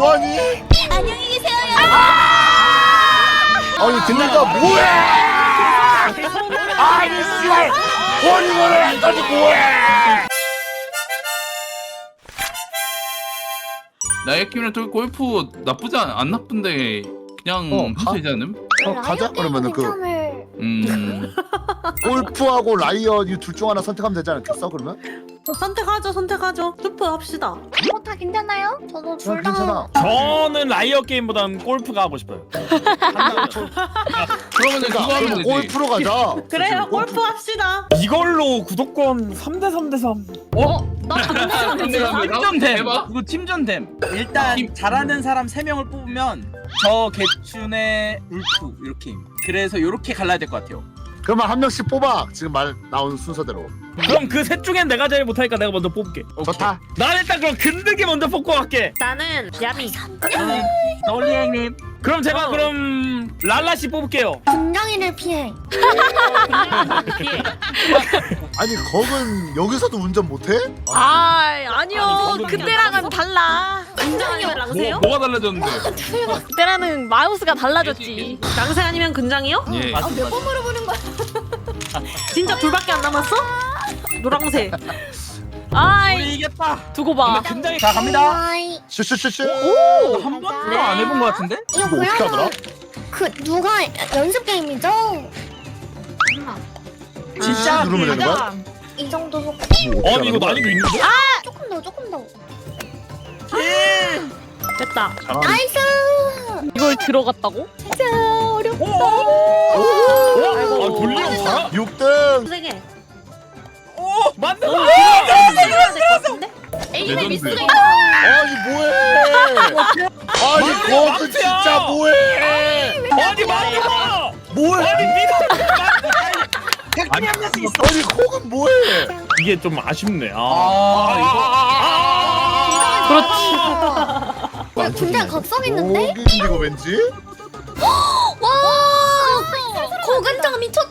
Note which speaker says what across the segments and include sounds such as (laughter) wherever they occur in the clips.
Speaker 1: 뭐하니?
Speaker 2: 안녕히 계세요.
Speaker 1: 아니 둘다 뭐해? 아니 씨발 버리고를 했더니 뭐해?
Speaker 3: 나의 키우는 저 골프 나쁘지 않, 안 나쁜데 그냥
Speaker 1: 어,
Speaker 3: 되지 않음?
Speaker 1: 어, 가자 그러면은 그
Speaker 3: 음 (laughs) (laughs)
Speaker 1: 골프하고 라이언 이 둘 중 하나 선택하면 되지 않겠어 그러면?
Speaker 4: 선택하죠 선택하죠 투표 합시다
Speaker 2: 다 괜찮아요? 저도 난둘 다.
Speaker 1: 괜찮아.
Speaker 5: 저는 라이어 게임보다는 골프가 하고 싶어요. (laughs)
Speaker 3: 그러면 그거 하면 되지
Speaker 1: 골프로 가자.
Speaker 4: 그래요 골프 합시다
Speaker 5: 이걸로 구독권 3대 3대 3.
Speaker 6: 나
Speaker 3: 근데
Speaker 6: 팀전됨. 이거 팀전됨 일단
Speaker 3: 팀-
Speaker 6: 잘하는 사람 3명을 뽑으면 저 개춘의 울프 이렇게 그래서 이렇게 갈라야 될 것 같아요
Speaker 1: 그러면 한 명씩 뽑아. 지금 말 나온 순서대로.
Speaker 5: 그럼 그 셋 중엔 내가 제일 못하니까 내가 먼저 뽑을게.
Speaker 1: 좋다.
Speaker 5: 난 일단 그럼 근득이 먼저 뽑고 갈게.
Speaker 4: 나는 야미
Speaker 6: 너울리 형님
Speaker 5: 그럼 제가
Speaker 4: 어.
Speaker 5: 그럼 랄라 씨 뽑을게요.
Speaker 2: 분명히를 피해.
Speaker 1: 아니 거은 여기서도 운전 못해?
Speaker 7: 아 아니요
Speaker 4: 아니,
Speaker 7: 그때랑은 달라
Speaker 4: 근장이
Speaker 3: 뭐,
Speaker 4: 랑세요?
Speaker 3: 뭐 가 달라졌는데 (laughs)
Speaker 7: 그때랑은 마우스가 달라졌지
Speaker 4: 랑세 아니면 근장이요?
Speaker 3: 예
Speaker 2: 아, 몇번 물어보는 거야? (laughs)
Speaker 4: 진짜 둘밖에 안 남았어? 노랑새
Speaker 7: 아이
Speaker 6: 우리 이겼다
Speaker 7: 두고 봐
Speaker 5: 근장이
Speaker 6: 자 갑니다
Speaker 2: 아이,
Speaker 1: 슈슈슈슈.
Speaker 6: 한 번도 안 해본 것 같은데?
Speaker 2: 이거
Speaker 1: 이거 어떻게 하더라?
Speaker 2: 그러면 그 누가 연습 게임이죠?
Speaker 6: 진짜
Speaker 1: 누르면 되는 거야?
Speaker 2: 이 정도 속
Speaker 5: 아니 이거? 난이도 있는데?
Speaker 2: 조금 더 조금 더.
Speaker 4: 됐다
Speaker 2: 나이스.
Speaker 7: 이걸 들어갔다고?
Speaker 2: 진짜 어렵다.
Speaker 5: 아
Speaker 2: 미스가. 있다.
Speaker 1: 아니 뭐해? 아니
Speaker 5: 마피아!
Speaker 1: 진짜 뭐해?
Speaker 5: 아니 맞다.
Speaker 1: 뭐해?
Speaker 5: 아니
Speaker 6: 있어
Speaker 1: 아니 거은 뭐해?
Speaker 5: 이게 좀 아쉽네. 아.
Speaker 6: 아
Speaker 2: 그렇지. 야, 근데 각성 있는데?
Speaker 1: 거기 이거 왠지?
Speaker 2: 와! 고근장 미쳤다.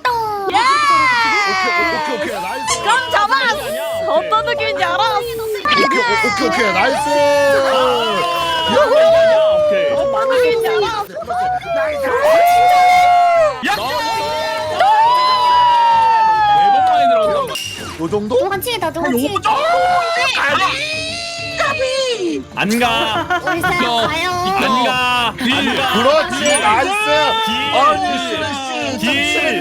Speaker 1: 오케이 오케이 나이스. 오케이.
Speaker 3: 만에 들어갔다
Speaker 1: 요 정도?
Speaker 2: 누가 치다 누가 치다.
Speaker 5: 안 가.
Speaker 2: 사람
Speaker 3: 야,
Speaker 2: 가요.
Speaker 5: 안 가. 안 가.
Speaker 1: 그렇지 나이스.
Speaker 5: 길.
Speaker 1: 아니 쓰레쉬 좀
Speaker 5: 길.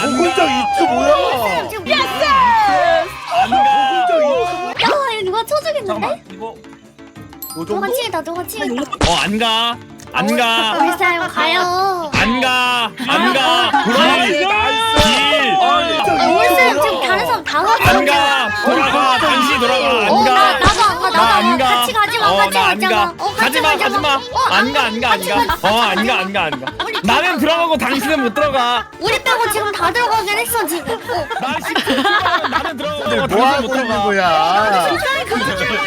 Speaker 1: 야 고근장 이트 뭐야?
Speaker 2: 지금.
Speaker 1: 고근장 이트.
Speaker 2: 야, 이거 누가 쳐주겠는데?
Speaker 6: 잠깐만 이거
Speaker 1: 요
Speaker 2: 누가
Speaker 1: 정도?
Speaker 2: 치다 누가 치다.
Speaker 5: 어, 안 가. 안 가.
Speaker 2: 우리 사람 가요.
Speaker 5: 안 가. 안 가.
Speaker 1: 그렇지
Speaker 5: 길.
Speaker 1: 나이스. 아,
Speaker 2: 우리
Speaker 1: 이트
Speaker 2: 사람 지금? 다른 사람 다 가고.
Speaker 5: 안 가. 돌아가. 다시 돌아가.
Speaker 2: 어,
Speaker 5: 안
Speaker 2: 나,
Speaker 5: 가.
Speaker 2: 나도 안 가,
Speaker 5: 나
Speaker 2: 나도
Speaker 5: 안 가.
Speaker 2: 같이 가지 마,
Speaker 5: 어,
Speaker 2: 같이
Speaker 5: 나 안.
Speaker 2: 가. 어, 같이
Speaker 5: 가지 마,
Speaker 2: 가지
Speaker 5: 가지 마.
Speaker 2: 어,
Speaker 5: 안 가, 안 가, 안 가. 어, 안 가, 안 가, 안 가. 나는 들어가고 당신은 못 들어가.
Speaker 2: 우리 빼고 지금 다 들어가긴 했어, 지금. 어,
Speaker 5: 나 씨, 나는 들어가고
Speaker 1: 뭐
Speaker 5: 당신은 못
Speaker 1: 하고 있는
Speaker 5: 들어가.
Speaker 1: 거야?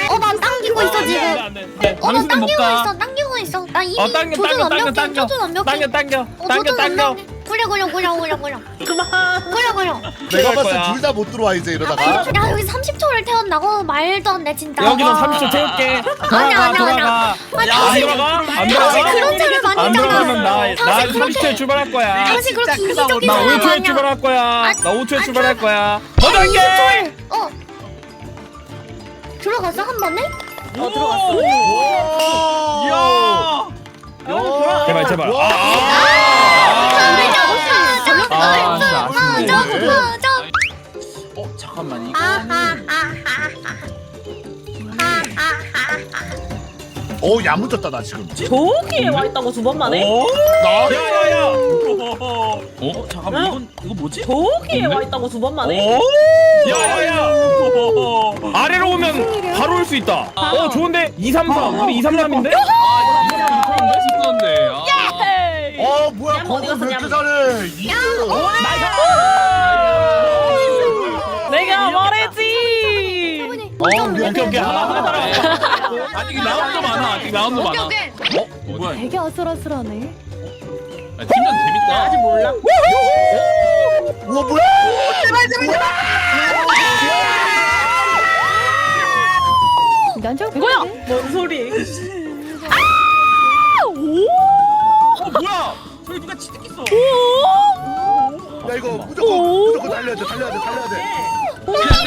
Speaker 2: 어, 난 당기고 있어,
Speaker 5: 안 돼,
Speaker 2: 지금.
Speaker 5: 안 돼, 안 돼.
Speaker 2: 어, 나
Speaker 5: 당신은 못
Speaker 2: 당기고
Speaker 5: 가.
Speaker 2: 있어, 당기고 있어. 나 이미
Speaker 5: 어, 당겨,
Speaker 2: 조준
Speaker 5: 당겨,
Speaker 2: 완벽해,
Speaker 5: 당겨,
Speaker 2: 조준 완벽해.
Speaker 5: 당겨, 당겨,
Speaker 2: 어,
Speaker 5: 당겨,
Speaker 2: 조준
Speaker 5: 당겨.
Speaker 2: 완벽해. 그래, 그래, 그래, 그래, 그래.
Speaker 4: 그만
Speaker 2: 그래.
Speaker 1: 내가
Speaker 5: 갈
Speaker 1: 봤을
Speaker 5: 거야.
Speaker 1: 때둘다 못 들어와 이제 이러다가.
Speaker 2: 야, 여기 30초를 태웠다고? 말도 안 돼, 진짜.
Speaker 5: 여기서
Speaker 2: 와.
Speaker 5: 30초 태울게.
Speaker 2: 아니야,
Speaker 5: 돌아가,
Speaker 2: 아니야,
Speaker 5: 돌아가.
Speaker 2: 아니,
Speaker 5: 야, 안 들어가? 안
Speaker 2: 당신
Speaker 5: 들어가?
Speaker 2: 그런 차를 많이
Speaker 5: 안 들어가면 나,
Speaker 2: 당해.
Speaker 5: 나
Speaker 2: 당신
Speaker 5: 30초에
Speaker 2: 그렇게,
Speaker 5: 출발할 거야.
Speaker 2: 당신 그렇게
Speaker 6: 진짜 크다,
Speaker 2: 이기적인
Speaker 5: 나
Speaker 2: 사람
Speaker 5: 5초에
Speaker 2: 아니야.
Speaker 5: 출발할 거야.
Speaker 2: 아,
Speaker 5: 나 5초에
Speaker 2: 아,
Speaker 5: 출발할 거야.
Speaker 2: 어,
Speaker 5: 먼저 할게.
Speaker 2: 20초에. 어. 들어갔어, 한 번에?
Speaker 4: 어 들어갔어
Speaker 5: 이야.
Speaker 1: 야.
Speaker 5: 제발, 제발.
Speaker 1: 와.
Speaker 5: 아,
Speaker 6: 아,
Speaker 2: 아,
Speaker 6: 진짜 아쉽네.
Speaker 2: 점, 점, 점.
Speaker 6: 어 잠깐만 이거
Speaker 1: 어 야무졌다 나 지금.
Speaker 4: 저기에 와 있다고 두 번 만에?
Speaker 5: 오.
Speaker 1: 나
Speaker 5: 야야야.
Speaker 6: 어 잠깐만 이건 이거 뭐지?
Speaker 4: 저기에 와 있다고 두 번 만에?
Speaker 5: 오. 야야야. (laughs) 아래로 오면 바로 올 수 있다. 어 좋은데 2, 3, 4. 우리 2, 3, 3인데?
Speaker 3: 아 이거 이거 싶었는데 아
Speaker 7: 에이.
Speaker 1: 어 뭐야
Speaker 4: 냠 어디
Speaker 1: 거기
Speaker 4: 갔어,
Speaker 1: 왜 이렇게
Speaker 4: 냠.
Speaker 1: 잘해? 이트.
Speaker 7: 내가 말했지
Speaker 1: 어
Speaker 5: 오케이 오케이 하나 하나 따라.
Speaker 3: 아직 라운드 많아 아직 라운드 많아 어? 뭐야 이거
Speaker 2: 되게 아슬아슬하네.
Speaker 3: 아, 팀전 재밌다
Speaker 4: 아직 몰라
Speaker 1: 우와 뭐야?
Speaker 7: 뭐야?
Speaker 4: 뭔 소리?
Speaker 6: 어 뭐야? 저기 누가 치트키어
Speaker 1: 야 이거 무조건 무조건 달려야 돼 달려야 돼 달려야 돼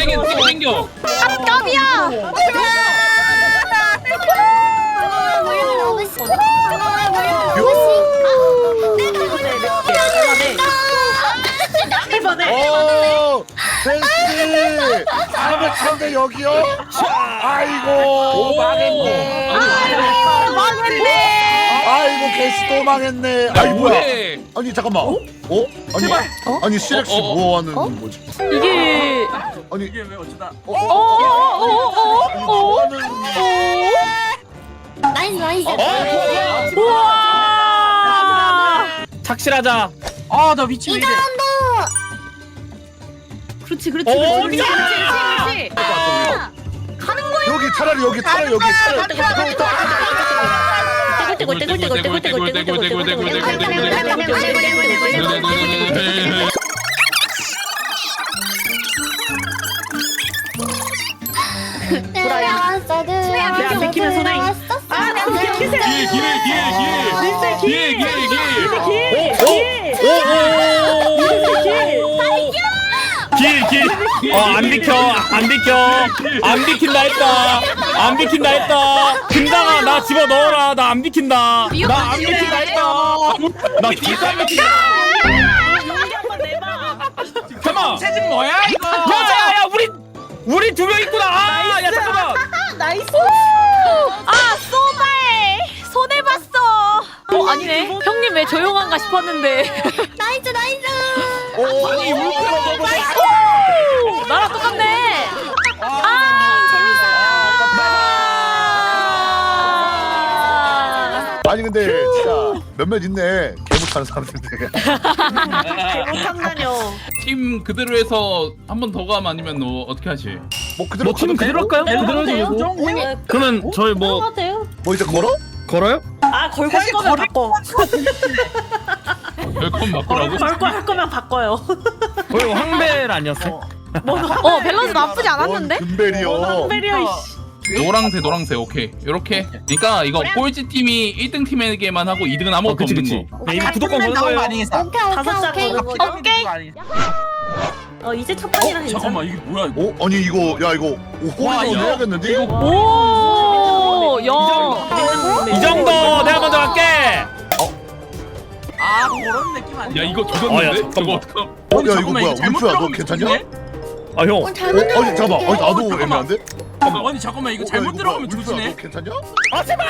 Speaker 3: 땡겨 땡겨 땡겨
Speaker 2: 아, 더비야! 오 벤씨
Speaker 1: 사람을 찾는데 여기요? 아이고 망했네. 아니, 고 게시 또 망했네. 아이 뭐야?
Speaker 3: 뭐해
Speaker 1: 아니 잠깐만. 어? 아니 아니 시렉 씨뭐 하는 거지?
Speaker 7: 이게
Speaker 1: 아니
Speaker 6: 이게 왜 어쩌다?
Speaker 1: 어? 어? 아니 뭐 하는
Speaker 2: 나이스 나이스.
Speaker 7: 우와.
Speaker 5: 착실하자.
Speaker 6: 아 나 위치 왜 이래?
Speaker 4: 그렇지 그렇지
Speaker 5: 어,
Speaker 4: 그렇지
Speaker 5: 야!
Speaker 4: 그렇지 그렇지.
Speaker 1: 여기 차라리 여기 차라리 여기 차라리
Speaker 4: 떼굴 떼 굴 떼굴 떼굴 떼굴 떼굴 떼굴 떼굴 떼굴 떼굴 떼굴
Speaker 2: 들어왔어
Speaker 4: 안 들키면 손에. 아, 내가 들키세요.
Speaker 3: 기회 기회 기회 기회 기회 기회 기회
Speaker 5: 어, 안 비켜, 안 비켜. 안 비킨다 했다. 안 비킨다 했다. 김당아, 나 집어 넣어라. 나 안 비킨다. 나 안 비킨다 했다. 나 진짜 안 비킨다. 잠깐만.
Speaker 6: 체진 뭐야 이거?
Speaker 5: 야, 야, 야, 우리, 우리 두 명 있구나. 아, 야, 잠깐만. (laughs)
Speaker 4: 나이스.
Speaker 7: 아 쏘바에 손해 봤어. 어 아니네. 형님 왜 조용한가 싶었는데.
Speaker 2: 나이스 나이스.
Speaker 3: 아.
Speaker 1: 아니 근데 진짜 몇몇 있네 개 못하는 사람들인데
Speaker 4: 못한다뇨.
Speaker 3: 팀 그대로 해서 한 번 더 가면 아니면 너 어떻게 하지?
Speaker 1: 뭐 그대로
Speaker 5: 뭐팀
Speaker 1: 가도
Speaker 5: 그대로
Speaker 1: 되고?
Speaker 5: 할까요? 그대로 해도 되고. 그러면 저희 뭐
Speaker 4: 돼요?
Speaker 1: 뭐 이제 걸어?
Speaker 5: 걸어요?
Speaker 4: 아 걸고 할 거면 바꿔.
Speaker 3: 웰컴 바꾸라고?
Speaker 4: 걸고 할 거면 바꿔요.
Speaker 5: 거의 황벨 아니었어?
Speaker 7: 어 밸런스 나쁘지 않았는데?
Speaker 1: 뭔 금벨이요
Speaker 4: 베리어 씨.
Speaker 3: 노랑새 노랑새 오케이 이렇게 그러니까 이거 꼴찌 팀이 1등 팀에게만 하고 2등은 아무것도
Speaker 5: 어, 그치,
Speaker 3: 없는
Speaker 5: 그치.
Speaker 3: 거
Speaker 5: 네, 거는
Speaker 6: 나온 거. 아니겠어?
Speaker 2: 오케이
Speaker 4: 다섯 장
Speaker 2: 오케이 오케이.
Speaker 4: 거죠?
Speaker 7: 오케이.
Speaker 4: 어 이제 첫 판이라 괜찮아.
Speaker 6: 잠깐만 이게 뭐야 이거?
Speaker 1: 오 아니 이거 야 이거
Speaker 6: 와,
Speaker 1: 호리도
Speaker 6: 이거-
Speaker 1: 해야겠는데 이거
Speaker 7: 오, 야.
Speaker 5: 이 정도 내가 먼저 갈게.
Speaker 6: 아 그런 느낌 아니야?
Speaker 3: 야 이거
Speaker 5: 어, 야,
Speaker 3: 조졌는데?
Speaker 5: 잠깐만.
Speaker 3: 저거 어떡함
Speaker 1: 어, 야 이거 뭐야 울프야 너 괜찮냐?
Speaker 5: 아 형.
Speaker 2: 어,
Speaker 1: 어,
Speaker 2: 잘못
Speaker 1: 아니 잠깐만 아니 나도. 애매한데?
Speaker 6: 잠깐만 아니 잠깐만 이거
Speaker 1: 어, 야,
Speaker 6: 잘못 들어가면 조지네.
Speaker 1: 너 괜찮냐?
Speaker 5: 아 제발.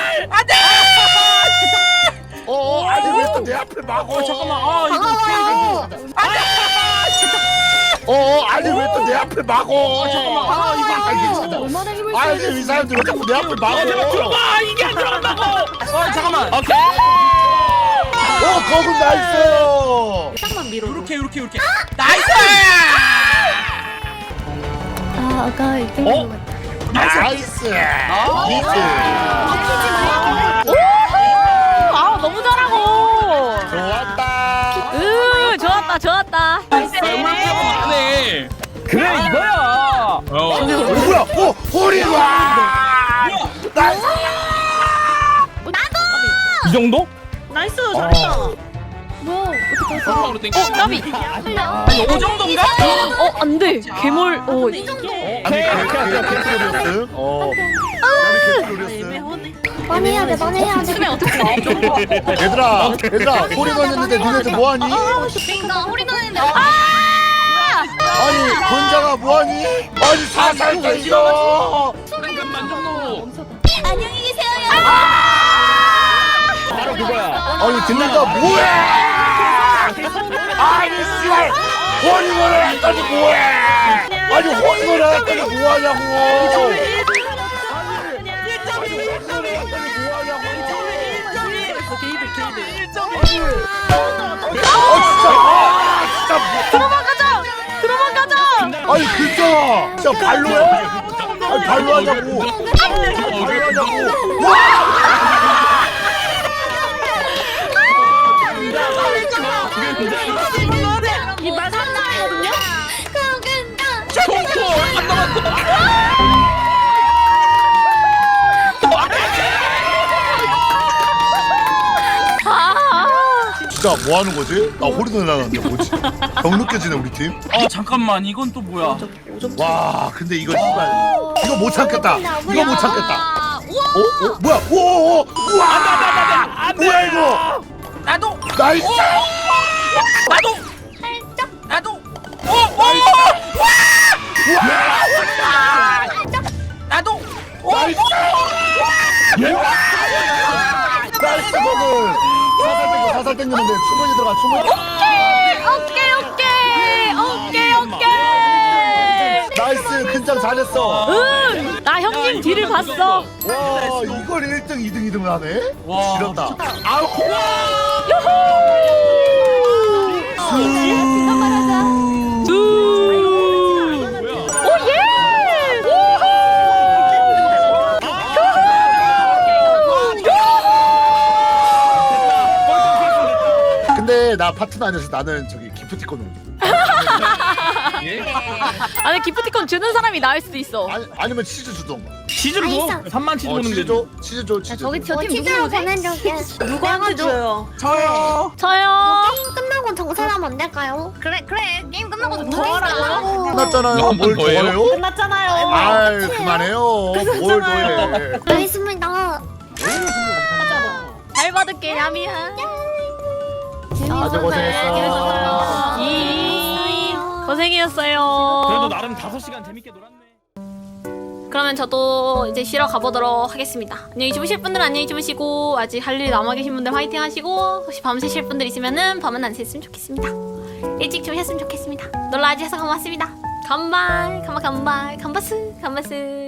Speaker 1: 어, 어 아니 왜또내 앞을 막어
Speaker 6: 어 잠깐만 아 이거
Speaker 2: 방어요.
Speaker 1: 어, 어 아니 왜또내 앞을 막어
Speaker 6: 어, 잠깐만.
Speaker 1: 아 이거 아니 괜찮아
Speaker 2: 얼마나 힘을
Speaker 1: 아니 이 사람들 왜 자꾸 내 앞을 막어
Speaker 5: 들어가 이게 안 들어간다고.
Speaker 6: 어 잠깐만
Speaker 5: 오케이.
Speaker 1: 어 거군 나이스
Speaker 4: 살짝만 밀어.
Speaker 6: 이렇게 이렇게 이렇게 나이스
Speaker 2: 아 아까 1등
Speaker 5: 어?
Speaker 1: 나이스. 나이스.
Speaker 7: 아 너무 잘하고.
Speaker 1: 좋았다.
Speaker 7: 으 좋았다 좋았다.
Speaker 3: 안해
Speaker 5: 그래 이거야.
Speaker 3: 어.
Speaker 1: 어. 뭐야? 어 호리와. 나이스.
Speaker 5: 이 정도?
Speaker 4: 나이스 잘했다.
Speaker 3: 서로 땡겨
Speaker 7: 어
Speaker 6: 정도인가?
Speaker 7: 어 안돼. 괴물. 어
Speaker 1: 아니.
Speaker 2: 많이 해야 돼 해야 돼.
Speaker 1: 얘들아 얘들아 호리가 했는데 니네들 뭐하니?
Speaker 2: 나는데. 아!
Speaker 1: 아니 권자가 뭐하니? 아니 사살도 이거
Speaker 3: 잠깐만 정도
Speaker 2: 안녕히 계세요.
Speaker 5: 바로 그거야.
Speaker 1: 아니 듣는가 뭐해 아니 씨발 호리거를 했더니 뭐해 아니 호리거를 했더니 뭐하냐고. 아 진짜 아 진짜 뭐-
Speaker 7: 들어가자. 들어가자.
Speaker 1: 아니 진짜 진짜 발로 해 아니 발로 하냐고 발로 하냐고
Speaker 4: 이
Speaker 1: 진짜 뭐 하는 거지? 나 호리도 날아갔네 뭐지? 병 느껴지네 우리 팀?
Speaker 6: 아 잠깐만 이건 또 뭐야?
Speaker 1: 와 근데 이거 씨발 이거 못 참겠다 이거 못 참겠다 어? 어? 뭐야? 오오오! 우와! 뭐야 이거!
Speaker 6: 나도!
Speaker 1: 나이스!
Speaker 6: 나도
Speaker 2: 살짝
Speaker 6: 나도 오 오. 나도 오.
Speaker 1: 나이스! 나이스 버글! 사살 땡겨 사살 땡기는데 충분히 들어가 충분히
Speaker 7: 오케이 오케이 오케이 오케이.
Speaker 1: 나이스 큰장 잘했어
Speaker 7: 응. 나 형님 뒤를 봤어.
Speaker 1: 와 이걸 1등 2등 2등을 하네?
Speaker 6: 와.
Speaker 1: 지렸다 아우
Speaker 7: 오예.
Speaker 1: 나 파트너 아니어서 나는 저기 기프티콘으로 줘. (laughs)
Speaker 7: 아니 기프티콘 주는 사람이 나을 수도 있어.
Speaker 1: 아니, 아니면 치즈 주던가
Speaker 5: 치즈를 줘?
Speaker 2: 아이상.
Speaker 5: 3만 치즈
Speaker 1: 어
Speaker 5: 보는데
Speaker 1: 치즈 줘 치즈 줘 치즈
Speaker 7: 저기
Speaker 1: 줘.
Speaker 2: 어,
Speaker 7: 저팀
Speaker 2: 치즈로
Speaker 7: 누구지?
Speaker 2: 보내줄게.
Speaker 7: 누구한테 줘요?
Speaker 6: 저요.
Speaker 7: 저요.
Speaker 2: 게임 끝나고 정산하면 안 될까요?
Speaker 8: 그래 그래 게임 끝나고
Speaker 2: 더
Speaker 8: 더하라
Speaker 2: 하라고.
Speaker 1: 끝났잖아요
Speaker 3: 이거 한번
Speaker 1: 뭘
Speaker 3: 더 해요?
Speaker 1: 좋아해요?
Speaker 8: 끝났잖아요
Speaker 1: 아이 그만해요 뭘 더해
Speaker 2: 알겠습니다.
Speaker 7: 잘 받을게 야미야.
Speaker 1: 아주 고생했어
Speaker 7: 이 고생이었어요.
Speaker 5: 그래도 나름 5시간 재밌게 놀았네
Speaker 7: 그러면 저도 이제 쉬러 가보도록 하겠습니다. 안녕히 주무실 분들은 안녕히 주무시고 아직 할 일 남아 계신 분들 화이팅 하시고 혹시 밤 새실 분들 있으면은 밤은 안 샜으면 좋겠습니다. 일찍 주무셨으면 좋겠습니다. 놀러 와주셔서 고맙습니다. 간발, 간발, 간발, 간바스, 간바스.